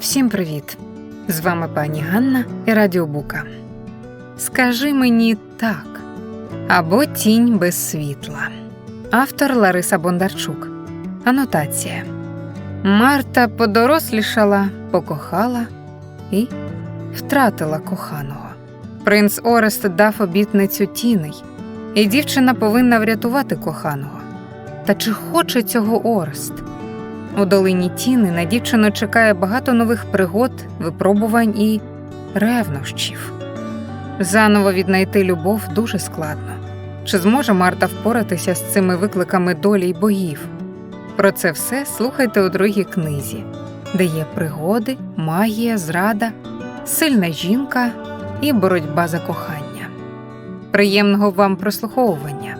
Всім привіт! З вами пані Ганна і Радіобука. Скажи мені так або тінь без світла. Автор Лариса Бондарчук. Анотація. Марта подорослішала, покохала і втратила коханого. Принц Орест дав обітницю тіней, і дівчина повинна врятувати коханого. Та чи хоче цього Орест? У долині Тіни на дівчину чекає багато нових пригод, випробувань і ревнощів. Заново віднайти любов дуже складно. Чи зможе Марта впоратися з цими викликами долі й богів? Про це все слухайте у другій книзі, де є пригоди, магія, зрада, сильна жінка і боротьба за кохання. Приємного вам прослуховування!